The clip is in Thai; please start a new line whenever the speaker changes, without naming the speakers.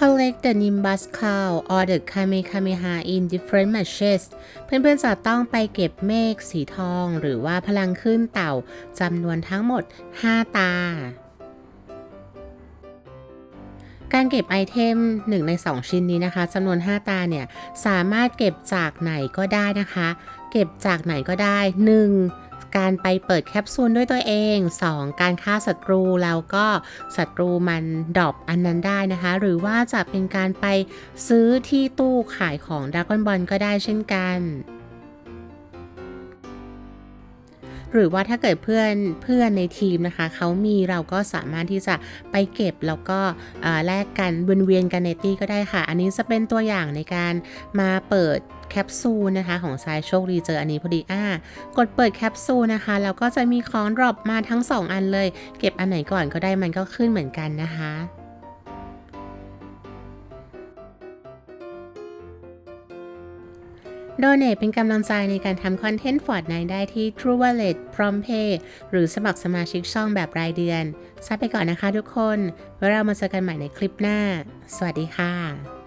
collect the Nimbus Cloud or the Kamehameha in different matches เพื่อนๆจะต้องไปเก็บเมฆสีทอง หรือว่าพลังขึ้นเต่าจำนวนทั้งหมด 5 ตา การเก็บไอเทม 1 ใน 2 ชิ้นนี้นะคะจำนวน 5 ตาเนี่ย สามารถเก็บจากไหนก็ได้นะคะ เก็บจากไหนก็ได้ 1. การไปเปิดแคปซูลด้วยตัวเอง 2. การฆ่าศัตรูแล้วก็ศัตรูมันดรอปอันนั้นได้นะคะ หรือว่าจะเป็นการไปซื้อที่ตู้ขายของดราก้อนบอลก็ได้เช่นกัน หรือว่าถ้าเกิดเพื่อนเพื่อนในทีมนะคะเขามีเราก็สามารถที่จะไปเก็บแล้วก็แลกกันวนเวียนกันในตี้ก็ได้ค่ะ อันนี้จะเป็นตัวอย่างในการมาเปิดแคปซูลนะคะของสายโชคดีเจออันนี้พอดีอ่ากดเปิดแคปซูลนะคะแล้วก็จะมีของดรอปมาทั้ง 2 อันเลย เก็บอันไหนก่อนก็ได้มันก็ขึ้นเหมือนกันนะคะ โดเน a เป็นกำลังใจในการทำคอนเทนต์ฟอร์ดไนได้ที่ True Wallet PromptPay หรือสมัครสมาชิกช่องแบบรายเดือนซาไปก่อนนะคะทุกคน ไว้เรามาเจอกันใหม่ในคลิปหน้า สวัสดีค่ะ